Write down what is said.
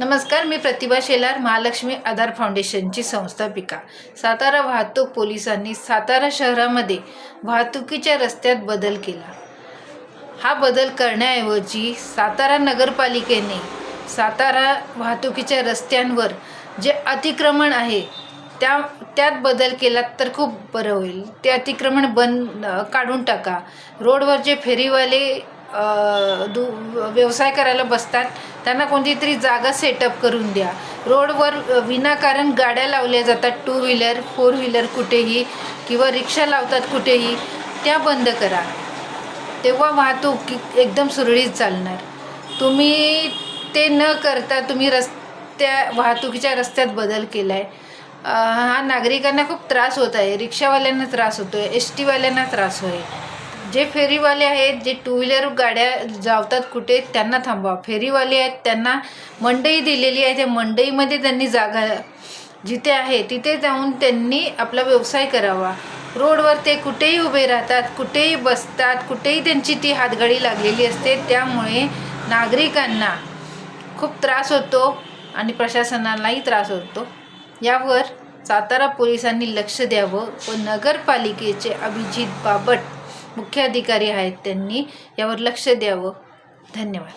नमस्कार मी प्रतिभा शेलार महालक्ष्मी आधार फाउंडेशनची संस्थापिका. सातारा वाहतूक पोलिसांनी सातारा शहरामध्ये वाहतुकीच्या रस्त्यात बदल केला. हा बदल करण्याऐवजी सातारा नगरपालिकेने सातारा वाहतुकीच्या रस्त्यांवर जे अतिक्रमण आहे त्या त्यात बदल केला तर खूप बरं होईल. ते अतिक्रमण बंद काढून टाका. रोडवर जे फेरीवाले दु व्यवसाय करायला बसतात. त्यांना कोणती तरी जागा सेटअप करून द्या. रोडवर विनाकारण गाड्या लावल्या जातात. टू व्हीलर फोर व्हीलर कुठेही किंवा रिक्षा लावतात कुठेही त्या बंद करा. तेव्हा वाहतूक एकदम सुरळीत चालणार. तुम्ही ते न करता तुम्ही रस्त्या वाहतुकीच्या रस्त्यात बदल केला आहे हा नागरिकांना खूप त्रास होत आहे. रिक्षावाल्यांना त्रास होतो आहे एस टीवाल्यांना त्रास होय जे फेरीवाले आहेत जे टू व्हीलर गाड्या जावतात कुठे त्यांना थांबवा. फेरीवाले आहेत त्यांना मंडई दिलेली आहे. त्या मंडईमध्ये त्यांनी जागा जिथे आहे तिथे जाऊन त्यांनी आपला व्यवसाय करावा. रोडवर ते कुठेही उभे राहतात कुठेही बसतात कुठेही त्यांची ती हातगाडी लागलेली असते. त्यामुळे नागरिकांना खूप त्रास होतो आणि प्रशासनालाही त्रास होतो. यावर सातारा पोलिसांनी लक्ष द्यावं व नगरपालिकेचे अभिजित बाबट मुख्य अधिकारी आहेत त्यांनी यावर लक्ष द्यावं. धन्यवाद.